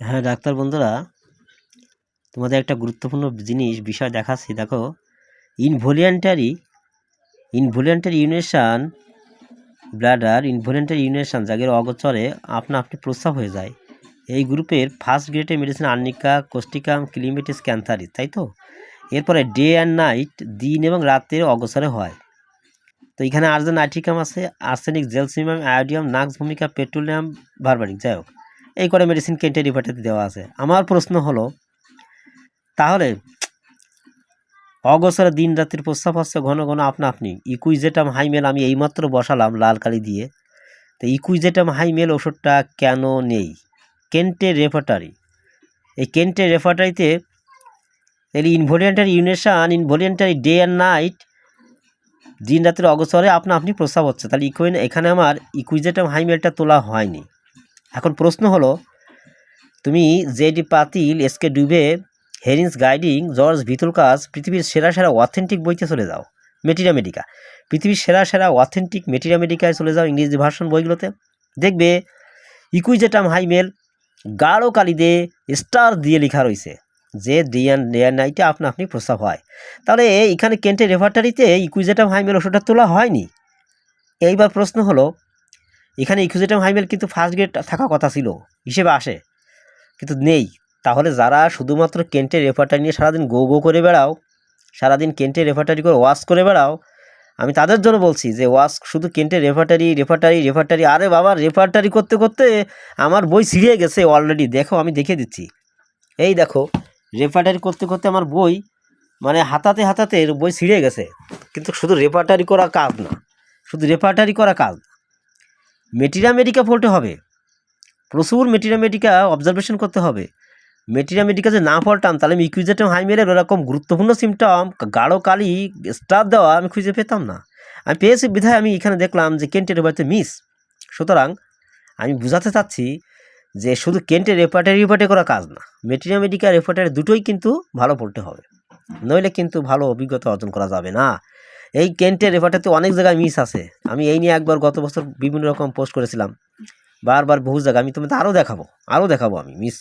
হ্যাঁ ডাক্তার বন্ধুরা, তোমাদের একটা গুরুত্বপূর্ণ জিনিস, বিষয় দেখাচ্ছি। দেখো ইনভলিয়ান্টারি ইনভলিয়ান্টারি ইউনেশন ব্লাডার ইনভলিয়ান্টারি ইউনেশন যাদের অগোচরে আপনা আপনি প্রস্রাব হয়ে যায়। এই গ্রুপের ফার্স্ট গ্রেডের medicine arnica causticum clematis cantharis তাই তো? এরপরে ডে অ্যান্ড নাইট দিন এবং রাতের অগোচরে হয়। তো এখানে আর্জেন নাইট্রিকাম আছে, arsenic gelsemium iodium, nux vomica, petroleum barbaric যাই হোক। এই করে মেডিসিন কেন্টে রিপার্টাতে দেওয়া আছে। আমার প্রশ্ন হলো, তাহলে অগসরে দিন রাত্রির প্রস্তাব হচ্ছে ঘন ঘন আপনা আপনি। ইকুইজেটাম হাইমেল আমি এইমাত্র বসালাম লাল কালি দিয়ে। তো ইকুইজেটাম হাইমেল ওষুধটা কেন নেই? কেন্টে রেফার্টারি এই কেন্টে রেফার্টারিতে এর involuntary urination involuntary day and night দিন রাত্রির অগসরে আপনা আপনি প্রস্তাব হচ্ছে। তাহলে ইকুইন এখানে আমার ইকুইজেটাম হাইমেলটা তোলা হয়নি। এখন প্রশ্ন হলো, তুমি জেডি পাতিল এসকে ডুবে, হেরিন্স গাইডিং, জর্জ ভিতুলকাস, পৃথিবীর সেরা সেরা অথেন্টিক বইতে চলে যাও মেটিরিয়া মেডিকা। পৃথিবীর সেরা সেরা অথেন্টিক মেটিরিয়া মেডিকায় চলে যাও ইংরেজি ভার্সন বইগুলোতে। দেখবে, ইকুইজেটাম হাইমেল, গাঢ় কালিদে স্টার দিয়ে লেখা রয়েছে, যে ডিয়ান ডিয়ান নাইটে আপনা আপনি প্রস্তাব হয়। তাহলে এখানে কেন্টের রেফার্টারিতে ইকুইজেটাম হাইমেল ওষুধটা তোলা হয়নি। এইবার প্রশ্ন হলো এখানে ইকুইজেটাম হাইমেল কিন্তু ফার্স্ট গ্রেড থাকা কথা ছিল, হিসেবে আসে। কিন্তু নেই। তাহলে যারা শুধুমাত্র কেন্টের রেফার্টারি নিয়ে সারাদিন গো গো করে বেড়াও, সারাদিন কেন্টের রেফারটারি করে ওয়াশ করে বেড়াও, আমি তাদের জন্য বলছি যে ওয়াশ শুধু কেন্টের রেফারটারি রেফারটারি রেফারটারি আরে বাবা রেফারটারি করতে করতে আমার বই ছিঁড়ে গেছে অলরেডি দেখো, আমি দেখে দিচ্ছি। এই দেখো রেফারটারি করতে করতে আমার বই মানে হাতাতে হাতাতে বই ছিঁড়ে গেছে। কিন্তু শুধু রেফারটারি করা কাজ না, শুধু রেফারটারি করা কাজ। না মেটিরা মেডিকা পড়তে হবে। প্রচুর মেটিরা মেডিকা অবজারভেশন করতে হবে। মেটিরা মেডিকা যে না পড়তাম তাহলে আমি ইকুইজেটাম হাইমেলের ওরকম গুরুত্বপূর্ণ সিমটম গাঢ় কালি স্টার দেওয়া আমি খুঁজে পেতাম না। আমি পেয়েছি বিধায় আমি এখানে দেখলাম যে কেন্টের বাড়িতে মিস সুতরাং আমি বুঝাতে চাচ্ছি যে শুধু কেন্টের রেপার্টারি রেপার্টে করা কাজ না মেটিরিয়া মেডিকা রেপার্টারি দুটোই কিন্তু ভালো পড়তে হবে। নইলে কিন্তু ভালো অভিজ্ঞতা অর্জন করা যাবে না। এই কেন্টের রেফারটাতে অনেক জায়গায় মিস আছে। আমি এই নিয়ে একবার গত বছর বিভিন্ন রকম পোস্ট করেছিলাম। বারবার বহু জায়গায়। আমি তোমাদের আরও দেখাবো আরও দেখাবো আমি মিস